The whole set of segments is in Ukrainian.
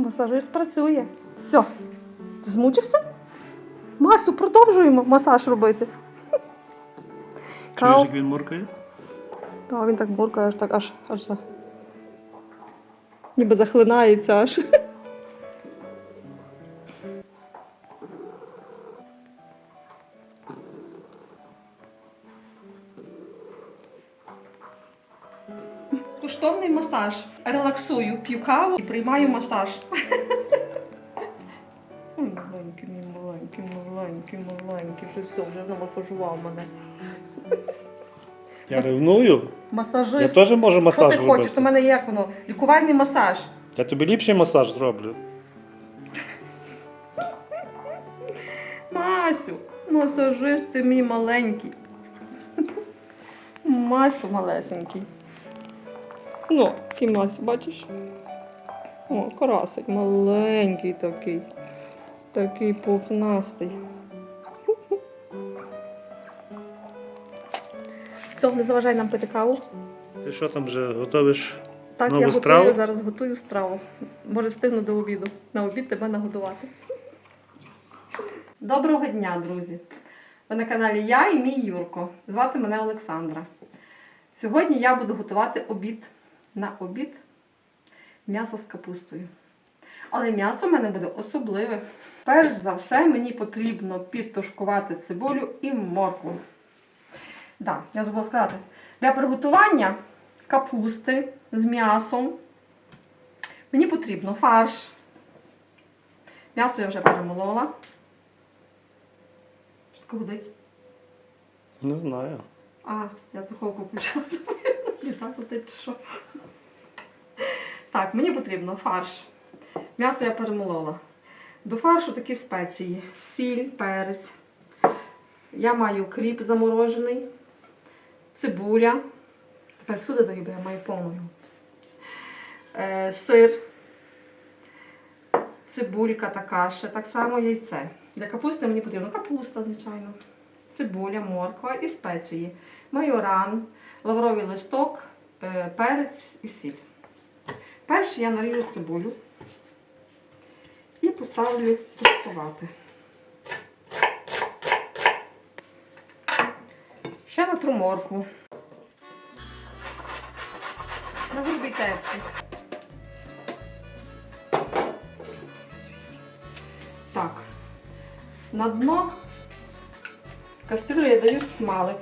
Масажист працює. Все. Ти змучився? Масю, продовжуємо масаж робити. Чуєш, як він муркає? Так, він так муркає, аж так аж аж. Ніби захлинається аж. Скуштовний масаж. Релаксую, п'ю каву і приймаю масаж. Ой, Маленький, мій маленький, маленький, маленький. Вже все, вже намасажував мене. Я ревную. Я теж можу Що ти робити. хочеш? У мене є як воно? Лікувальний масаж. Я тобі ліпший масаж зроблю. Масю, масажист ти мій маленький. Масю малесенький. Ну, який бачиш? О, красить, маленький такий. Такий пухнастий. Все, не заважай нам пити каву. Ти що там вже готовиш? Так, Нову я готую страву? зараз готую страву. Може, встигну до обіду. На обід тебе нагодувати. Доброго дня, друзі! Ви на каналі Я і мій Юрко. Звати мене Олександра. Сьогодні я буду готувати обід. На обід м'ясо з капустою. Але м'ясо в мене буде особливе. Перш за все, мені потрібно підтушкувати цибулю і моркву. Так, я забула сказати. Для приготування капусти з м'ясом. Мені потрібно фарш. М'ясо я вже перемолола. Що таке гудить? Не знаю. А, я духовку включила. І так чи що. Так, мені потрібно фарш. М'ясо я перемолола. До фаршу такі спеції: сіль, перець. Я маю кріп заморожений, цибуля. Тепер сюди бо я маю повну. Е, сир, цибулька така ще, так само яйце. Для капусти мені потрібно капуста, звичайно, цибуля, морква і спеції. Майоран, лавровий листок, е, перець і сіль. Перше я наріжу цибулю і поставлю тушкувати. Ще натру моркву. На грубій терці. Так. На дно кастрюлю я даю смалець.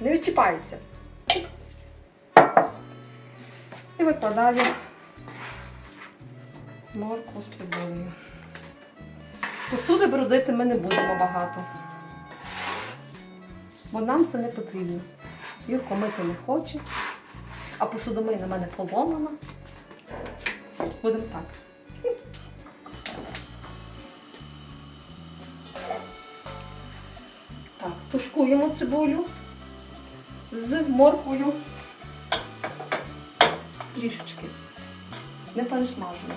Не відчіпається. І викладаю моркву з цибулею. Посуди брудити ми не будемо багато. Бо нам це не потрібно. Юрко мити не хоче, а посудомийна в мене поломана. Будемо так. Так, тушкуємо цибулю з морквою. Трішечки. Не пересмажуємо.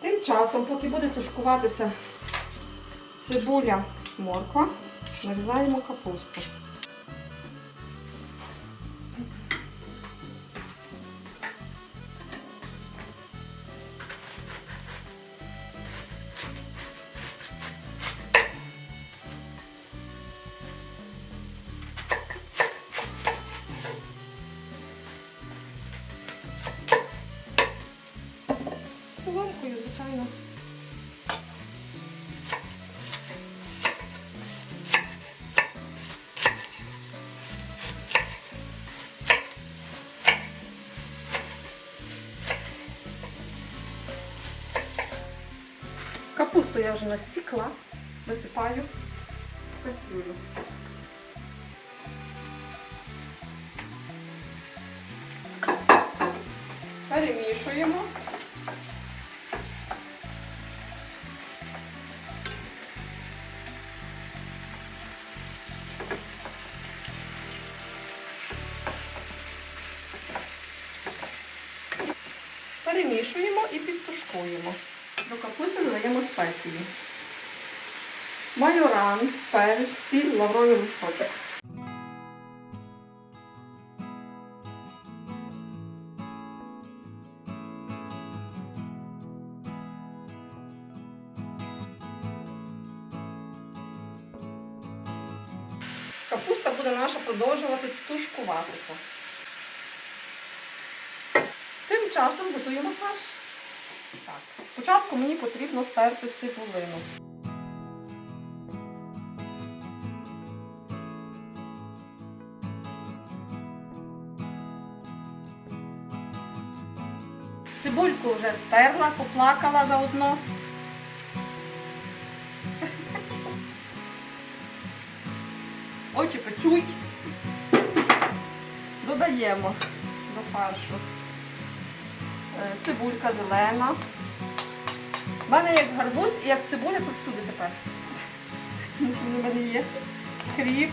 Тим часом, поки буде тушкуватися цибуля, морква, нарізаємо капусту. Капусту я вже насікла, висипаю в кастрюлю. Перемішуємо. перемішуємо і підтушкуємо. До капусти додаємо спеції. Майоран, перець, сіль, лавровий листочок. Капуста буде наша продовжувати тушкуватися. Тим часом готуємо фарш. Спочатку мені потрібно стерти цибулину. Цибульку вже стерла, поплакала заодно. Очі печуть. Додаємо до фаршу. Е, Цибулька зелена. У мене як гарбуз і як цибуля, то всюди тепер. У мене є кріп.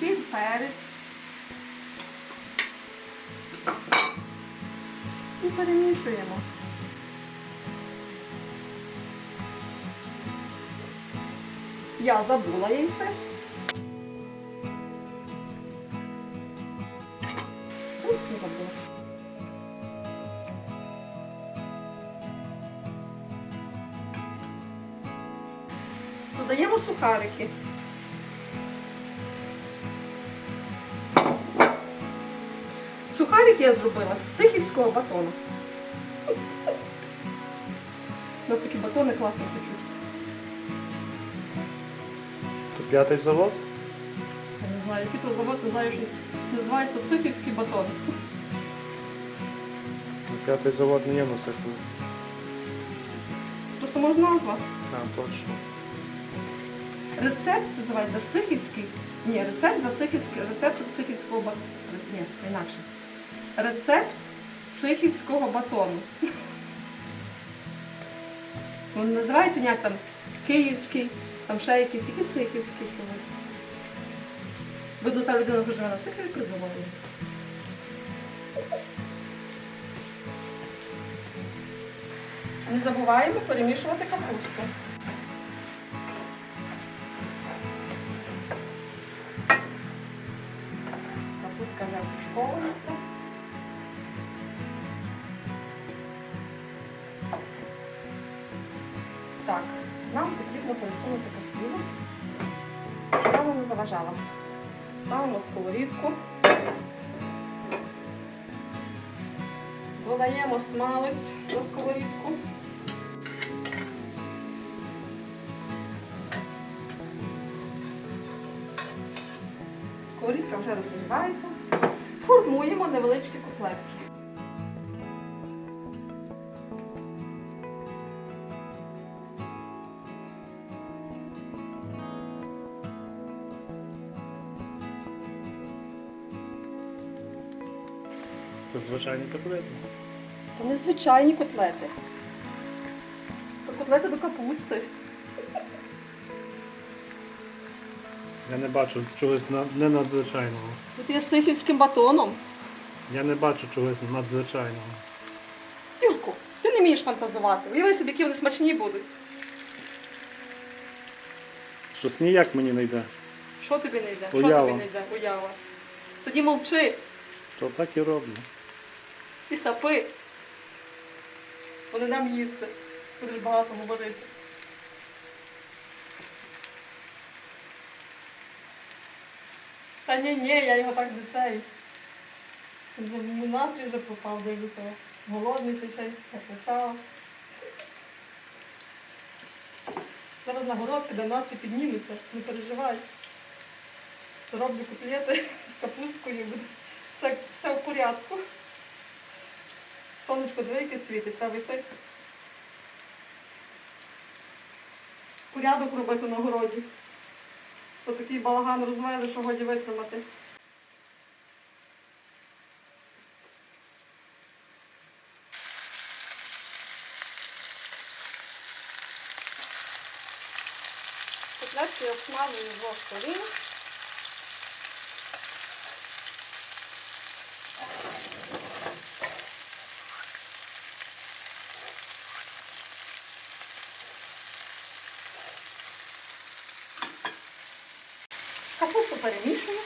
Сіль, перець. І перемішуємо. Я забула яйце. Додаємо сухарики. Сухарики я зробила з сихівського батону. У нас такі батони класно печуть. То п'ятий завод? Я не знаю, який то завод, не знаю, що називається Сихівський батон. П'ятий завод не є на сиху. Просто можна назва. А, точно. Рецепт називається Сихівський. Ні, рецепт за Сихівський, рецепт Сихівського батону. Ні, інакше. Рецепт Сихівського батону. Він називається ніяк там Київський, там ще якийсь, тільки Сихівський чогось. Видно, та людина вже на Сихові придумала. Не забуваємо перемішувати капусту. Ставимо. Додаємо смалець на сковорідку. Сковорідка вже розігрівається. Формуємо невеличкі котлетки. Це звичайні котлети. Це незвичайні котлети. Це котлети до капусти. Я не бачу чогось на- не. Тут є з сихівським батоном. Я не бачу чогось надзвичайного. Юрку, ти не вмієш фантазувати. Уяви собі, які вони смачні будуть. Щось ніяк мені не йде. Що тобі не йде? Що Уява. тобі не йде? Уява. Тоді мовчи То так і роблю. І сапи. Вони нам їсти. Будеш багато говорити. Та ні, ні, я його так не цей. Настрій вже пропав, дивлюся. Голодний ти ще й як почав. Зараз на город піде настрій підніметься, не переживай. Роблю котлети з капусткою, все, все в порядку. Сонечко двійки світить, це вийти. Порядок робити на городі. Це такий балаган розвели, що годі витримати. Котлетки я обсмажую з двох сторін. Капусту перемішую.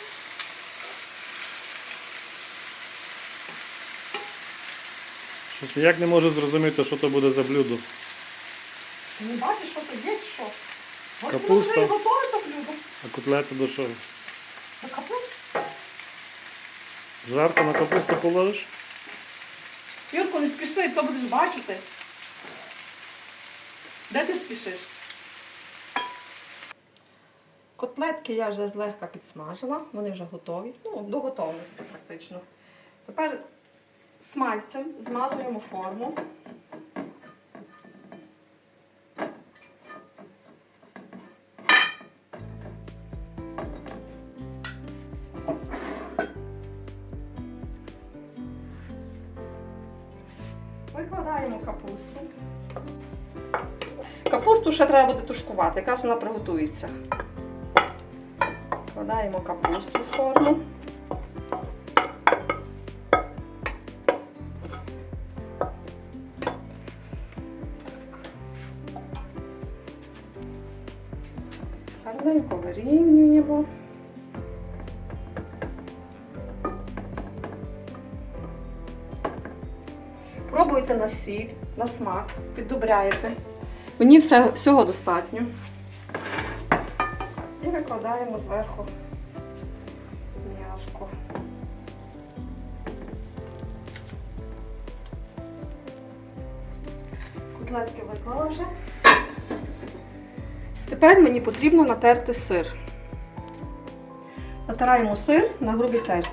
Ніяк не можу зрозуміти, що то буде за блюдо. Ти не бачиш, що це є, чи що? Ось воно Капуста. вже і готове то блюдо. А котлети до чого? Це капуста. Зверху на капусту положиш? Юрко, не спіши, то будеш бачити. Де ти спішиш? Котлетки я вже злегка підсмажила, вони вже готові. Ну, до готовності практично. Тепер смальцем змазуємо форму. Викладаємо капусту. Капусту ще треба буде тушкувати, якраз вона приготується. Вкладаємо капусту в форму. Гарненько вирівнюємо. Пробуйте на сіль, на смак, піддобряєте. Мені все, всього достатньо. І викладаємо зверху м'яско. Котлетки виклала вже. Тепер мені потрібно натерти сир. Натираємо сир на грубій терці.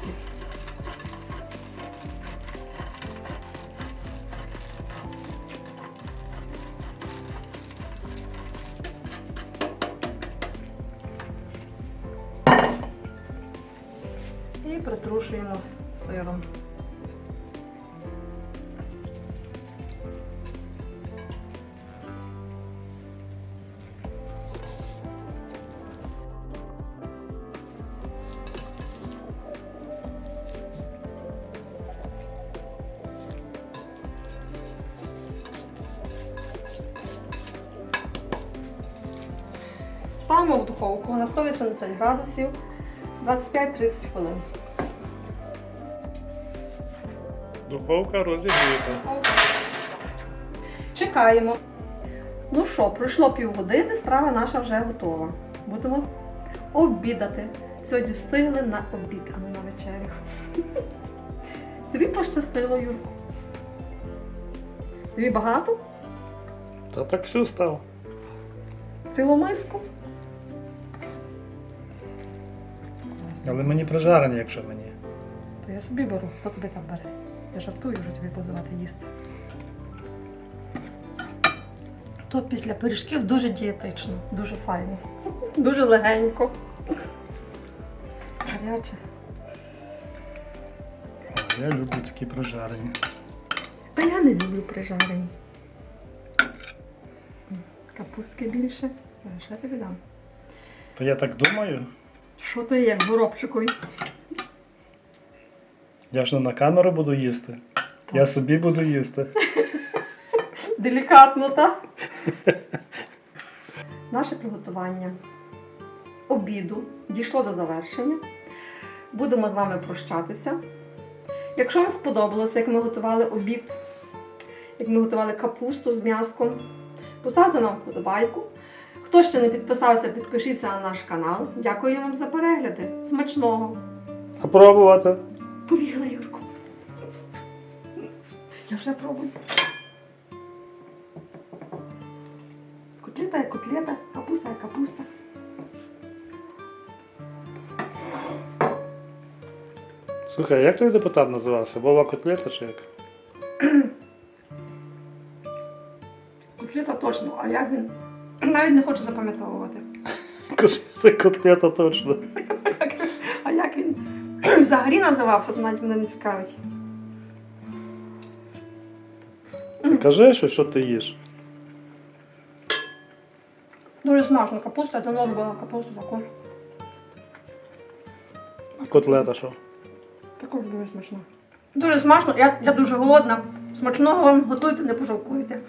Духовку на 180 градусів 25-30 хвилин. Духовка розігріта. Чекаємо. Ну що, пройшло півгодини, страва наша вже готова. Будемо обідати. Сьогодні встигли на обід, а не на вечерю. Тобі пощастило, Юрку. Тобі багато? Та так все став. Цілу миску? Але мені прижарені, якщо мені. То я собі беру, хто тобі там бере. Я жартую вже тобі подавати їсти. То після пиріжків дуже дієтично, дуже файно, дуже легенько. Гаряче. Я люблю такі прижарені. А я не люблю прижарені. Капустки більше. Я ще тобі дам. То я так думаю. Що є, як горобчикові? Я ж не на камеру буду їсти. Я собі буду їсти. Делікатно, так? Наше приготування обіду дійшло до завершення. Будемо з вами прощатися. Якщо вам сподобалося, як ми готували обід, як ми готували капусту з м'яском, поставте нам вподобайку. Хто ще не підписався, підпишіться на наш канал. Дякую вам за перегляди. Смачного! А пробувати? Побігла, Юрку. Я вже пробую. Котлета як котлета, капуста як капуста. Слухай, а як той депутат називався? Вова Котлета чи як? Котлета точно, а як він? Навіть не хочу запам'ятовувати. Це котлета точно. А як він взагалі називався, то навіть мене не цікавить. Кажи, що, що ти їш. Дуже смачно. Капуста, я давно робила капусту також. Котлета що? Також дуже смачно. Дуже смачно, я, я дуже голодна. Смачного вам готуйте, не пожалкуєте.